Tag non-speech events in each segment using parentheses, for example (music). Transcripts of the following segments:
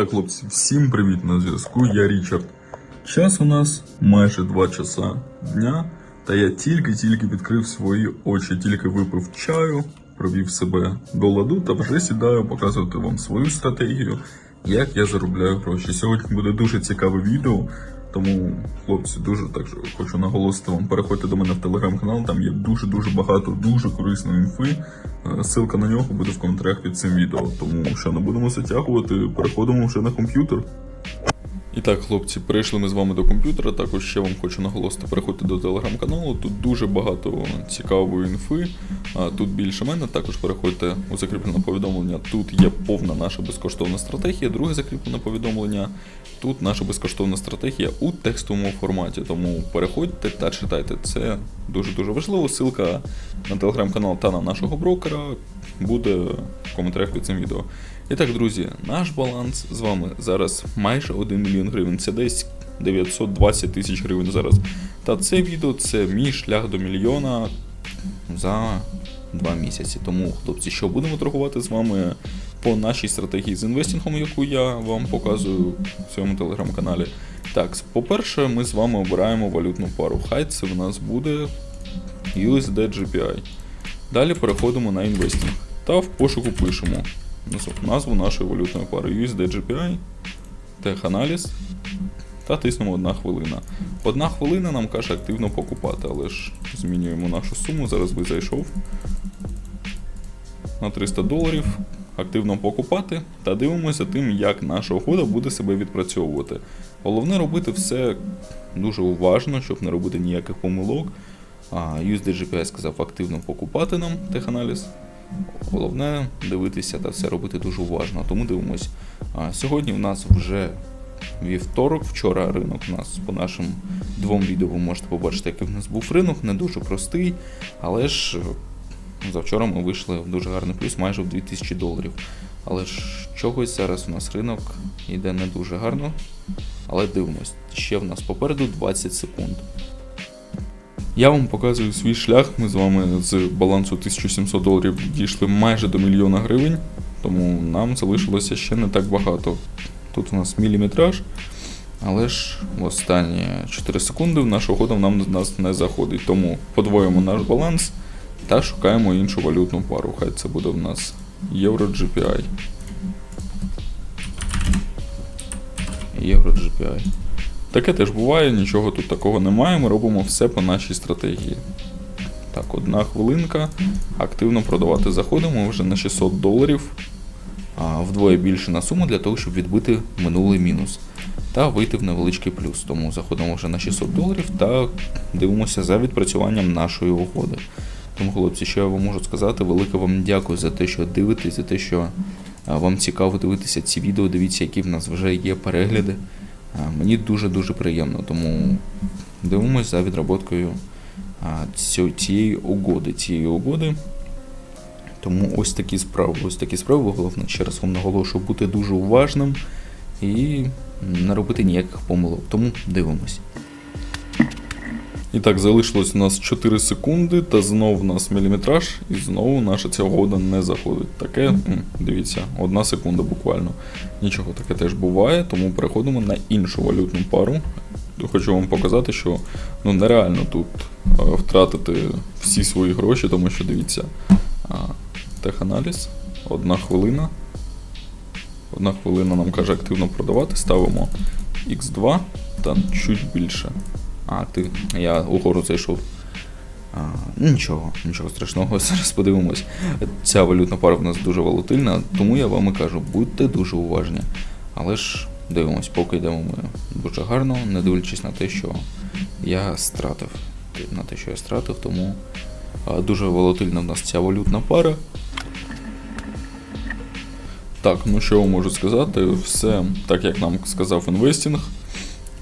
так, хлопці, всім привіт на зв'язку. Я Річард. Час у нас майже 2 часа дня, та я тільки-тільки відкрив свої очі, тільки випив чаю, провів себе до ладу та вже сідаю показувати вам свою стратегію, як я заробляю гроші. Сьогодні буде дуже цікаве відео. Тому, хлопці, дуже так же хочу наголосити вам. Переходьте до мене в телеграм-канал, там є дуже-дуже багато дуже корисної інфи. Е, Ссылка на нього буде в коментарях під цим відео. Тому що не будемо затягувати, переходимо вже на комп'ютер. І так, хлопці, перейшли ми з вами до комп'ютера. Також ще вам хочу наголосити, переходьте до телеграм-каналу. Тут дуже багато цікавої інфи. А тут більше мене. Також переходьте у закріплене повідомлення. Тут є повна наша безкоштовна стратегія. Друге закріплене повідомлення. Тут наша безкоштовна стратегія у текстовому форматі. Тому переходьте та читайте. Це дуже дуже важливо. Ссылка на телеграм-канал та на нашого брокера буде в коментарях під цим відео. І так, друзі, наш баланс з вами зараз майже 1 мільйон гривень. Це десь 920 тисяч гривень зараз. Та це відео це мій шлях до мільйона за два місяці. Тому, хлопці, що будемо торгувати з вами по нашій стратегії з інвестингом, яку я вам показую в своєму телеграм-каналі. Так, по-перше, ми з вами обираємо валютну пару. Хай це в нас буде USD GPI. Далі переходимо на інвестинг та в пошуку пишемо назву нашої валютної пари USD GPI, теханаліз та тиснемо одна хвилина. Одна хвилина нам каже активно покупати, але ж змінюємо нашу суму. Зараз би зайшов на 300 доларів. Активно покупати та дивимося тим, як наша угода буде себе відпрацьовувати. Головне робити все дуже уважно, щоб не робити ніяких помилок. А USD сказав активно покупати нам теханаліз. Головне дивитися та все робити дуже уважно. Тому дивимось. Сьогодні в нас вже вівторок. Вчора ринок у нас по нашим двом відео ви можете побачити, який в нас був ринок, не дуже простий, але ж е, завчора ми вийшли в дуже гарний плюс майже в 2000 доларів. Але ж чогось зараз у нас ринок йде не дуже гарно. Але дивимось, ще в нас попереду 20 секунд. Я вам показую свій шлях. Ми з вами з балансу 1700 доларів дійшли майже до мільйона гривень, тому нам залишилося ще не так багато. Тут у нас міліметраж, але ж в останні 4 секунди наша угода нам в нас не заходить. Тому подвоїмо наш баланс та шукаємо іншу валютну пару. Хай це буде в нас Євро GPI. Євро GPI. Таке теж буває, нічого тут такого немає. Ми робимо все по нашій стратегії. Так, одна хвилинка. Активно продавати заходимо вже на 600 доларів. А, вдвоє більше на суму для того, щоб відбити минулий мінус. Та вийти в невеличкий плюс. Тому заходимо вже на 600 доларів та дивимося за відпрацюванням нашої угоди. Тому, хлопці, що я вам можу сказати, велике вам дякую за те, що дивитесь, за те, що вам цікаво дивитися ці відео. Дивіться, які в нас вже є перегляди. Мені дуже-дуже приємно, тому дивимось за відроботкою цієї угоди. Цієї угоди. Тому ось такі справи. Ось такі справи. Головне, ще раз вам наголошую, бути дуже уважним і не робити ніяких помилок. Тому дивимось. І так, залишилось у нас 4 секунди, та знову в нас міліметраж, і знову наша ця угода не заходить. Таке, дивіться, одна секунда буквально. Нічого таке теж буває, тому переходимо на іншу валютну пару. Хочу вам показати, що ну, нереально тут е, втратити всі свої гроші, тому що дивіться, теханаліз, одна хвилина. Одна хвилина нам каже активно продавати, ставимо X2 та чуть більше. А, ти, я угору зайшов. А, нічого, нічого страшного, (laughs) зараз подивимось. Ця валютна пара в нас дуже волатильна, тому я вам і кажу, будьте дуже уважні. Але ж дивимось, поки йдемо ми дуже гарно, не дивлячись на те, що я стратив. На те, що я стратив, тому а, дуже волатильна в нас ця валютна пара. Так, ну що можу сказати, все так як нам сказав інвестінг.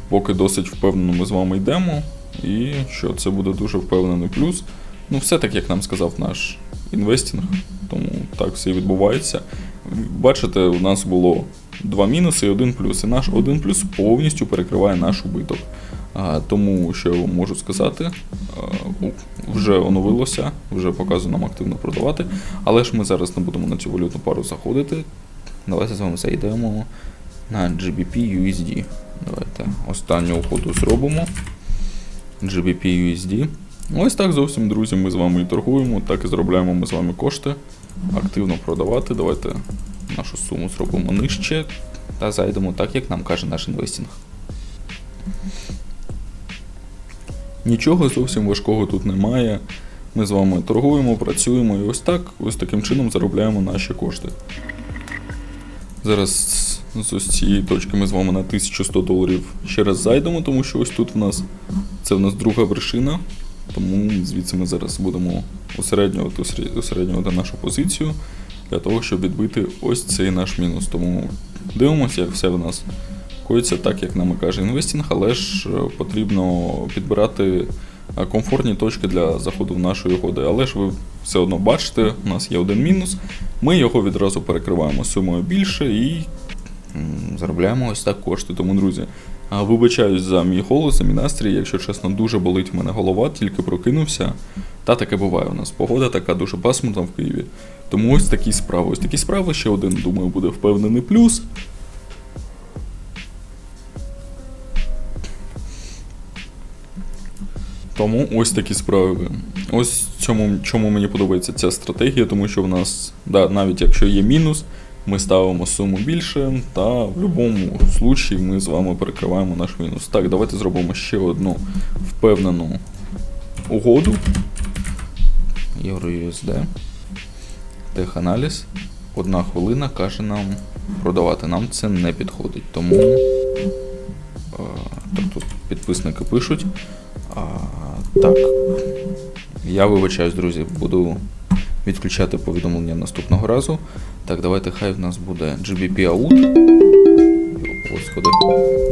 Поки досить впевнено ми з вами йдемо, і що це буде дуже впевнений плюс. Ну, все так, як нам сказав наш інвестінг, тому так все і відбувається. Бачите, у нас було два мінуси і один плюс. І наш один плюс повністю перекриває наш убиток. А, тому що я вам можу сказати, вже оновилося, вже показує нам активно продавати. Але ж ми зараз не будемо на цю валютну пару заходити. Давайте з вами зайдемо на GBP USD. Давайте останню уходу зробимо. GBP USD. Ось так зовсім, друзі, ми з вами і торгуємо, так і заробляємо ми з вами кошти. Активно продавати. Давайте нашу суму зробимо нижче та зайдемо так, як нам каже наш інвестінг. Нічого зовсім важкого тут немає. Ми з вами торгуємо, працюємо і ось так, ось таким чином заробляємо наші кошти. Зараз з ось цієї точки ми з вами на 1100 доларів ще раз зайдемо, тому що ось тут в нас це в нас друга вершина. Тому звідси ми зараз будемо усереднювати- усереднювати нашу позицію для того, щоб відбити ось цей наш мінус. Тому дивимося, як все в нас коїться так, як нам каже інвестінг, але ж е, потрібно підбирати е, комфортні точки для заходу в нашої угоди. Але ж ви все одно бачите, у нас є один мінус. Ми його відразу перекриваємо сумою більше і заробляємо ось так кошти. Тому, друзі, вибачаюсь за мій голос, за мій настрій. Якщо чесно, дуже болить в мене голова, тільки прокинувся. Та таке буває у нас. Погода така дуже пасмурна в Києві. Тому ось такі справи. Ось такі справи. Ще один, думаю, буде впевнений плюс. Тому ось такі справи. Ось цьому, чому мені подобається ця стратегія, тому що в нас, да, навіть якщо є мінус, ми ставимо суму більше, та в будь-якому случаї ми з вами перекриваємо наш мінус. Так, давайте зробимо ще одну впевнену угоду. Євро-USD. Теханаліз. Одна хвилина каже нам продавати. Нам це не підходить. Тому е, так тут підписники пишуть. А, так. Я вибачаюсь, друзі, буду відключати повідомлення наступного разу. Так, давайте хай в нас буде GBP out. Господи.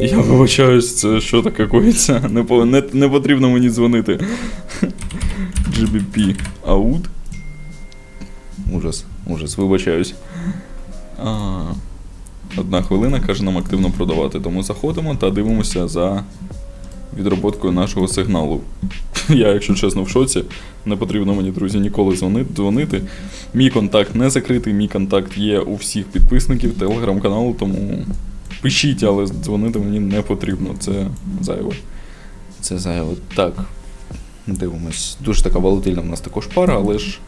Я вибачаюсь, це що таке коїться? Не, по- не, не потрібно мені дзвонити. GBP out. Ужас, ужас, вибачаюсь. А, одна хвилина каже нам активно продавати, тому заходимо та дивимося за відроботкою нашого сигналу. (laughs) Я, якщо чесно, в шоці. Не потрібно мені, друзі, ніколи дзвонити. Мій контакт не закритий, мій контакт є у всіх підписників телеграм-каналу, тому пишіть, але дзвонити мені не потрібно. Це зайве. Це зайве. Так. Дивимось. Дуже така волатильна в нас також пара, але ж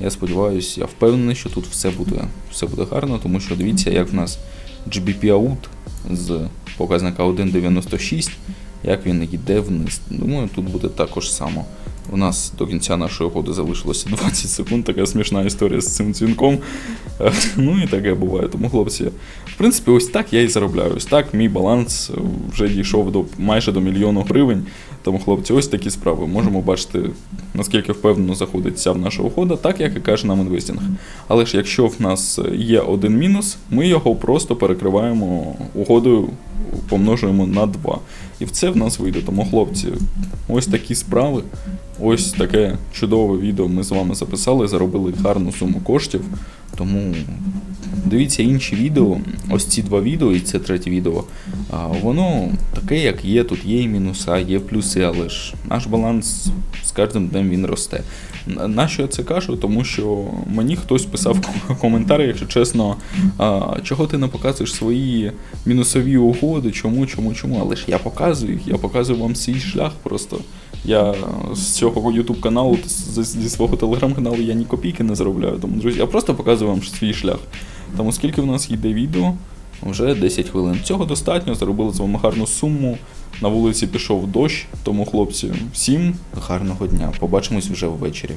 я сподіваюся, я впевнений, що тут все буде, все буде гарно, тому що дивіться, як в нас GBP out з показника 1.96, як він йде вниз. Думаю, тут буде також само. У нас до кінця нашої угоди залишилося 20 секунд, така смішна історія з цим дзвінком. (laughs) Ну і таке буває. Тому, хлопці, в принципі, ось так я і заробляю. Ось так мій баланс вже дійшов до майже до мільйону гривень. Тому, хлопці, ось такі справи. Можемо бачити, наскільки впевнено заходить ця наша угода, так як і каже нам інвестінг. Але ж якщо в нас є один мінус, ми його просто перекриваємо угодою, помножуємо на 2. І в це в нас вийде. Тому, хлопці, ось такі справи. Ось таке чудове відео ми з вами записали, заробили гарну суму коштів. Тому дивіться інші відео. Ось ці два відео і це третє відео. Воно таке, як є. Тут є і мінуса, є плюси, але ж наш баланс з кожним днем він росте. На- Нащо я це кажу? Тому що мені хтось писав в коментарі, якщо чесно, чого ти не показуєш свої мінусові угоди, чому, чому, чому. Але ж я показую їх, я показую вам свій шлях просто. Я з цього YouTube каналу, зі свого телеграм-каналу я ні копійки не заробляю. Тому, друзі, я просто показую вам свій шлях. Тому скільки в нас йде відео, вже 10 хвилин. Цього достатньо, заробили з вами гарну суму. На вулиці пішов дощ, тому хлопці, всім гарного дня. Побачимось вже ввечері.